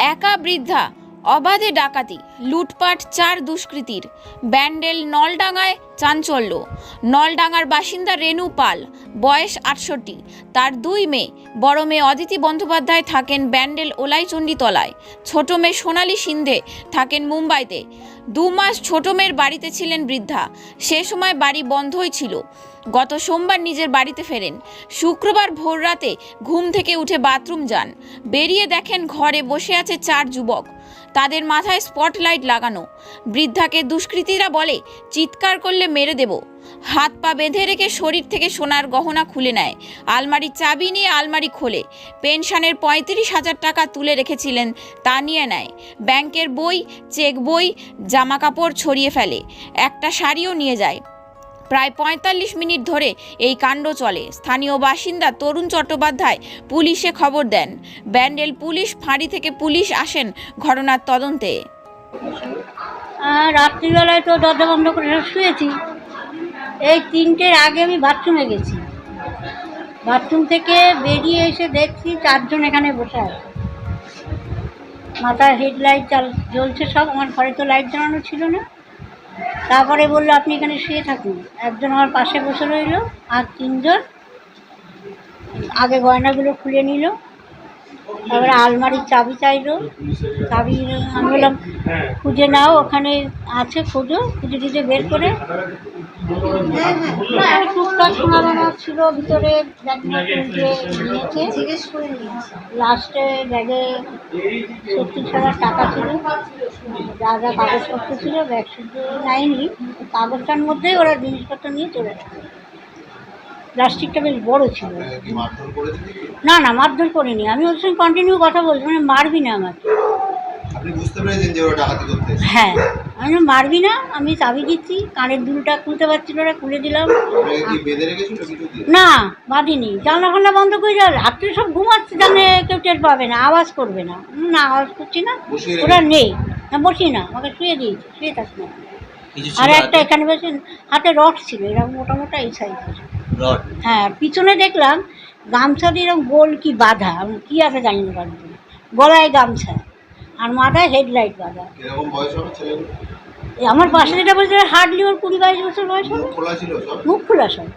একা বৃদ্ধা, অবাধে ডাকাতি, লুটপাট চার দুষ্কৃতীর। ব্যান্ডেল নলডাঙ্গায় চাঞ্চল্য। নলডাঙ্গার বাসিন্দা রেনু পাল, বয়স আটষট্টি। তার দুই মেয়ে, বড় মেয়ে অদিতি বন্দ্যোপাধ্যায় থাকেন ব্যান্ডেল ওলাইচণ্ডীতলায়। ছোট মেয়ে সোনালী সিন্ধে থাকেন মুম্বাইতে। দু মাস ছোট মেয়ের বাড়িতে ছিলেন বৃদ্ধা। সে সময় বাড়ি বন্ধই ছিল। গত সোমবার নিজের বাড়িতে ফেরেন। শুক্রবার ভোররাতে ঘুম থেকে উঠে বাথরুম যান। বেরিয়ে দেখেন ঘরে বসে আছে চার যুবক। তাদের মাথায় স্পটলাইট লাগানো। বৃদ্ধাকে দুষ্কৃতীরা বলে, চিৎকার করলে মেরে দেব। হাত পা বেঁধে রেখে শরীর থেকে সোনার গহনা খুলে নেয়। আলমারির চাবি নিয়ে আলমারি খোলে। পেনশনের পঁয়ত্রিশ হাজার টাকা তুলে রেখেছিলেন, তা নিয়ে নেয়। ব্যাংকের বই, চেক বই জামা কাপড় ছড়িয়ে ফেলে। একটা শাড়িও নিয়ে যায়। প্রায় পঁয়তাল্লিশ মিনিট ধরে এই কাণ্ড চলে। স্থানীয় বাসিন্দা তরুণ চট্টোপাধ্যায় পুলিশে খবর দেন। ব্যান্ডেল পুলিশ ফাঁড়ি থেকে পুলিশ আসেন ঘটনার তদন্তে। রাত্রিবেলায় তো দরজা বন্ধ করে শুয়েছি। এই তিনটের আগে আমি বাথরুমে গেছি। বাথরুম থেকে বেরিয়ে এসে দেখছি চারজন এখানে বসে আছে। মাথায় হেডলাইট জ্বলছে সব। আমার ঘরে তো লাইট জ্বালানো ছিল না। তারপরে বলল, আপনি এখানে শুয়ে থাকুন। একজন আমার পাশে বসে রইল আর তিনজন আগে গয়নাগুলো খুলে নিল। তারপরে আলমারির চাবি চাইলো। চাবি আমি বললাম খুঁজে নাও ওখানে আছে খোঁজো খুঁজে খুঁজে বের করে। আর টুকটাক সোনা দানা ছিল ভিতরে নিয়েছে। লাস্টে ব্যাগে সত্তর হাজার টাকা ছিল। যা যা কাগজপত্র ছিল ব্যাগ শুদ্ধ নেয়নি। কাগজটার মধ্যেই ওরা জিনিসপত্র নিয়ে চলে গেছে। প্লাস্টিকটা বেশ বড় ছিল? না না মারধর করিনি। আমি ওর সঙ্গে কন্টিনিউ কথা বলছি মানে মারবি না আমাকে? হ্যাঁ। আমি মারবি না আমি চাবি দিচ্ছি কানের দুলটা খুলতে পারছিল না খুলে দিলাম। না বাঁধিনি। জানলা ফান্না বন্ধ করে যাও রাত্রে সব ঘুমাচ্ছে জানে কেউ টের পাবে না আওয়াজ করবে না। না আওয়াজ করছি না। ওরা নেই। না বসি না আমাকে শুয়ে দিয়েছি শুয়ে থাকি না আর একটা এখানে বসে হাতে রড ছিল এরকম মোটা মোটা এই সাইজের হ্যাঁ পিছনে দেখলাম গামছা এরকম গোল কি বাঁধা? আমি কী আছে জানি না গলায় গামছা আর মাথায় হেডলাইট বাঁধা। আমার পাশে যেটা বলছে হার্ডলি ওর কুড়ি বাইশ বছর বয়স হবে। মুখ খোলা সব? সব।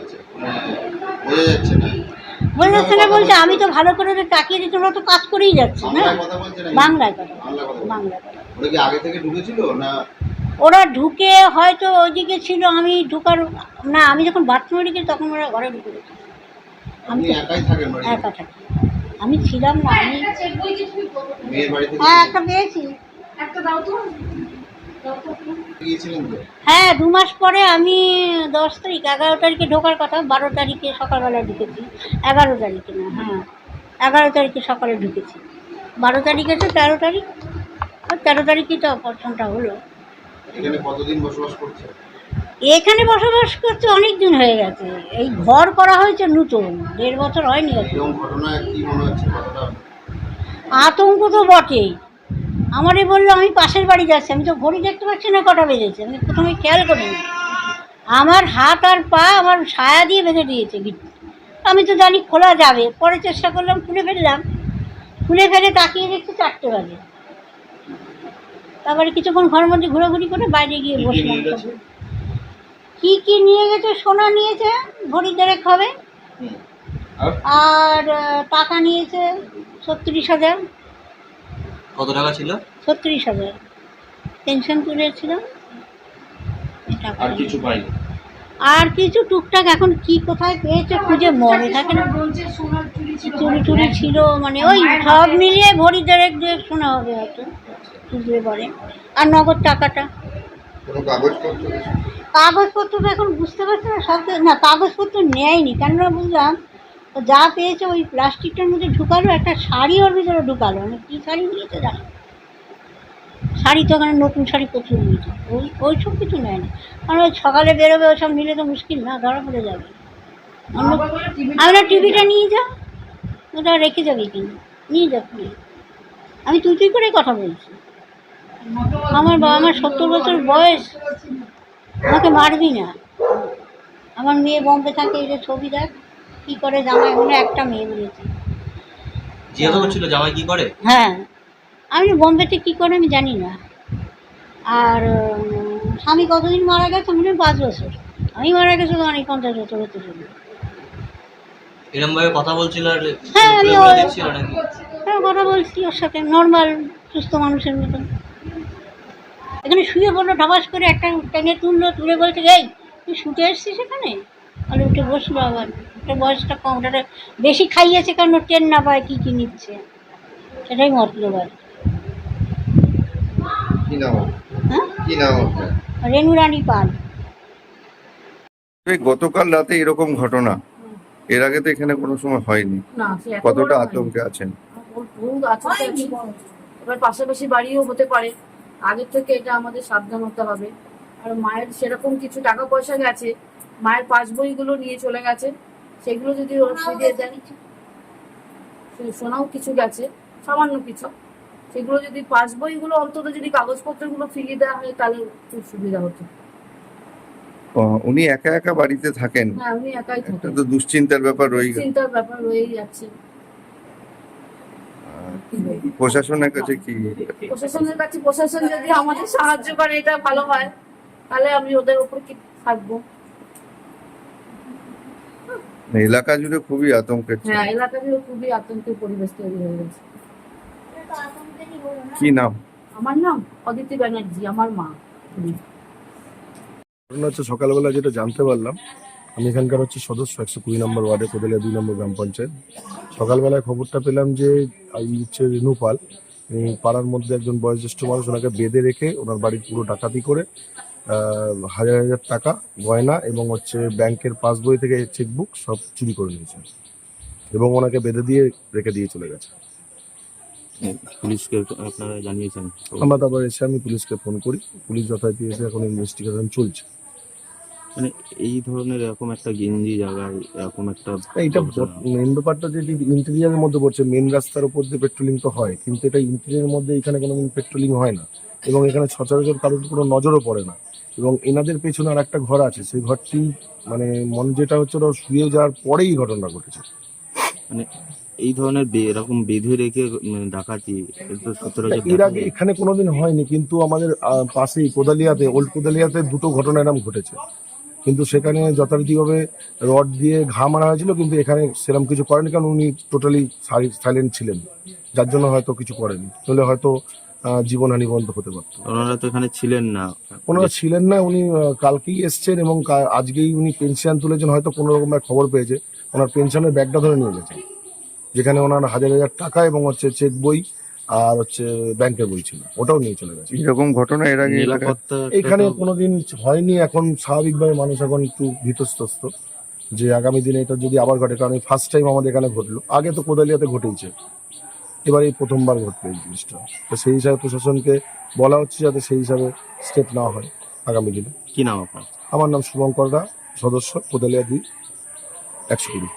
আচ্ছা বোঝা যাচ্ছে না। বলছে আমি তো ভালো করে ওদের তাকিয়ে দিচ্ছি ওরা তো কাজ করেই যাচ্ছে না? বাংলায় কথা বাংলায় কথা বাংলা আগে থেকে ঢুকেছিল না ওরা ঢুকে হয়তো ওইদিকে ছিল আমি ঢুকার না আমি যখন বাথরুমে ঢুকি তখন ওরা ঘরে ঢুকে গেছে। আমি একা থাকি। আমি ছিলাম না আমি হ্যাঁ একটা পেয়েছি হ্যাঁ দু মাস পরে আমি দশ তারিখ এগারো তারিখে ঢোকার কথা বারো তারিখে সকালবেলা ঢুকেছি। এগারো তারিখে না হ্যাঁ এগারো তারিখে সকালে ঢুকেছি। বারো তারিখে তো তেরো তারিখ। আর তেরো তারিখেই তো অপারেশনটা হলো। এখানে কতদিন বসবাস করছে? এখানে বসবাস করতে অনেক দিন হয়ে গেছে। এই ঘর করা হয়েছে নতুন দেড় বছর হয়নি আতঙ্ক তো বটেই। আমারই বলল আমি পাশের বাড়ি যাচ্ছি আমি তো ঘড়ি দেখতে পাচ্ছি না কটা বেজেছে আমি প্রথমে খেয়াল করিনি। আমার হাত আর পা আমার ছায়া দিয়ে বেঁধে দিয়েছে আমি তো জানি খোলা যাবে পরে চেষ্টা করলাম খুলে ফেললাম। খুলে ফেলে তাকিয়ে দেখছি চারটে বাজে। তারপরে কিছুক্ষণ ঘরের মধ্যে ঘোরাঘুরি করে বাইরে গিয়ে বসলাম? কি কি নিয়ে গেছে সোনা নিয়েছে ভরি দেড়েক হবে। আর? টাকা নিয়েছে ছত্রিশ হাজার। কত টাকা ছিল? ছত্রিশ হাজার। টেনশন তুলেছিলাম। টাকা আর কিছু পাইনি? আর কিছু টুকটাক এখন কি কোথায় পেয়েছে খুঁজে মনে থাকে না। চুরি টুরি ছিল মানে ওই সব মিলিয়ে ভরি দেড়েক দুয়েক শোনা হবে হয়তো বুঝলে পরে। আর নগদ টাকাটা? কাগজপত্র তো এখন বুঝতে পারছি না সব না কাগজপত্র নেয়নি কেননা বুঝলাম যা পেয়েছে ওই প্লাস্টিকটার মধ্যে ঢুকালো একটা শাড়ি ওর ভিতরে ঢুকালো মানে কী শাড়ি নিয়েছে জানো শাড়ি তো ওখানে নতুন শাড়ি প্রচুর নিয়েছে ওই ওই সব কিছু নেয় না। কারণ ওই সকালে বেরোবে ওসব নিলে তো মুশকিল না ধরা পড়ে যাবে। অন্য- আমি না টিভিটা নিয়ে যা ওটা রেখে যাবে কিন্তু নিয়ে যা প্লিজ আমি তুই তুই করে কথা বলছি। আমার বাবা আমার সত্তর বছর বয়স। আমাকে মারবি না। আমার মেয়ে বম্বে থাকে এই যে ছবি দেখ কী করে জামাই মনে একটা মেয়ে বলেছে। জিজ্ঞাসা করছিল জামাই কি করে? হ্যাঁ। আমি বোম্বেতে কী করে আমি জানি না। আর স্বামী কতদিন মারা গেছে মনে পাঁচ বছর। আমি মারা গেছে তো অনেক পঞ্চাশ বছর হতে এরকম ভাবে কথা বলছিল আর হ্যাঁ, আমি হ্যাঁ কথা বলছি ওর সাথে নর্মাল সুস্থ মানুষের মতন। এখানে শুয়ে পড়ল ঢাবাস করে একটা টেনে তুললো তুলে বলছে এই তুই শুটে এসছিস এখানে? আর উঠে বসল আবার। ওটা বয়সটা কম ওটা বেশি খাইয়েছে কারণ ট্রেন না পায় কী কী নিচ্ছে। সেটাই মতলব আর কি। কি নাম আপনার? হ্যাঁ কি নাম আপনার রেণু রানী পাল। গতকাল রাতে এরকম ঘটনা। এর আগে তো এখানে কোনো সময় হয়নি। কতটা আতঙ্কে আছেন। এবার পাশাপাশি বাড়িও হতে পারে। আগের থেকে এটা আমাদের সাবধান হতে হবে। আর মায়ের সেরকম কিছু টাকা পয়সা গেছে। মায়ের পাস বইগুলো নিয়ে চলে গেছে। সেগুলো যদি ওর ফিরিয়ে দেন সোনাও কিছু গেছে সামান্য কিছু। সেগুলো যদি পাস বইগুলো অন্তত যদি কাগজপত্রগুলো ফিরিয়ে দেওয়া হয় তাহলে খুব সুবিধা হতো। উনি একা একা বাড়িতে থাকেন? হ্যাঁ উনি একাই থাকেন। তো দুশ্চিন্তার ব্যাপার রয়ে গেল। চিন্তার ব্যাপার রয়েই যাচ্ছে। প্রশাসনের কাছে কি? প্রশাসনের কাছে প্রশাসন যদি আমাদের সাহায্য করে এটা ভালো হয়। তাহলে আমি ওদের উপর কি থাকব? এলাকা জুড়ে খুবই আতঙ্কের হ্যাঁ এলাকা জুড়ে খুবই আতঙ্কের পরিবেশ তৈরি হয়ে গেছে। কি নাম? আমার নাম অদিতি ব্যানার্জি আমার মা। ঘটনা হচ্ছে সকালবেলা যেটা জানতে পারলাম আমি এখানকার হচ্ছে সদস্য একশো কুড়ি নম্বর ওয়ার্ডে কোদালিয়া দুই নম্বর গ্রাম পঞ্চায়েত। সকালবেলায় খবরটা পেলাম যে এই হচ্ছে রেণু পাল পাড়ার মধ্যে একজন বয়োজ্যেষ্ঠ মানুষ ওনাকে বেঁধে রেখে ওনার বাড়ির পুরো ডাকাতি করে হাজার হাজার টাকা গয়না এবং হচ্ছে ব্যাংকের পাসবই থেকে চেকবুক সব চুরি করে নিয়েছে এবং ওনাকে বেঁধে দিয়ে রেখে দিয়ে চলে গেছে। পুলিশকে আপনারা জানিয়েছেন? আমরা তারপর এসে আমি পুলিশকে ফোন করি। পুলিশ যথারীতি এসে এখন ইনভেস্টিগেশন চলছে। মানে এই ধরনের এরকম একটা গেঞ্জি জায়গায় এরকম একটা এইটা ঘটনা। মেন ব্যাপারটা যে ইন্টেরিয়ারের মধ্যে পড়ছে মেন রাস্তার উপর দিয়ে পেট্রোলিং তো হয় কিন্তু এটা ইন্টেরিয়ারের মধ্যে এখানে কোনো পেট্রোলিং হয় না। এবং এখানে সচরাচর কারোর কোনো নজরও পড়ে না। এবং এনাদের পেছনে আর একটা ঘর আছে সেই ঘরটি মানে মন যেটা হচ্ছে ওরা শুয়ে যাওয়ার পরেই ঘটনা ঘটেছে। মানে এই ধরনের বে- এরকম বেঁধে রেখে ডাকাতি এটা তো সচরাচর এর আগে এখানে কোনোদিন হয়নি কিন্তু আমাদের পাশেই কোদালিয়াতে ওল্ড কোদালিয়াতে দুটো ঘটনা এরকম ঘটেছে। কিন্তু সেখানে যথারীতিভাবে রড দিয়ে ঘা মারা হয়েছিল কিন্তু এখানে সেরকম কিছু করেনি কারণ উনি টোটালি সাইলেন্ট ছিলেন। যার জন্য হয়তো কিছু করেনি তাহলে হয়তো জীবনহানি বন্ধ হতে পারত। ওনারা তো এখানে ছিলেন না। ওনারা ছিলেন না উনি কালকেই এসছেন এবং আজকেই উনি পেনশন তুলেছেন হয়তো কোনো রকম খবর পেয়েছে। ওনার পেনশনের ব্যাগটা ধরে নিয়ে গেছে যেখানে ওনার হাজার হাজার টাকা এবং হচ্ছে চেক বই আর হচ্ছে ব্যাংকের বই ছিল ওটাও নিয়ে চলে গেছে। এরকম ঘটনা এর আগে এখানে কোনোদিন হয়নি এখন স্বাভাবিকভাবে মানুষ এখন একটু ভীতস্তস্ত যে আগামী দিনে এটা যদি আবার ঘটে কারণ ফার্স্ট টাইম আমাদের এখানে ঘটলো। আগে তো কোদালিয়াতে ঘটেইছে এবার এই প্রথমবার ঘটলো এই জিনিসটা। তো সেই হিসাবে প্রশাসনকে বলা হচ্ছে যাতে সেই হিসাবে স্টেপ নেওয়া হয় আগামী দিনে। কি নাম আপনার? আমার নাম শুভঙ্কর দা সদস্য কোদালিয়া দুই একশো কুড়ি।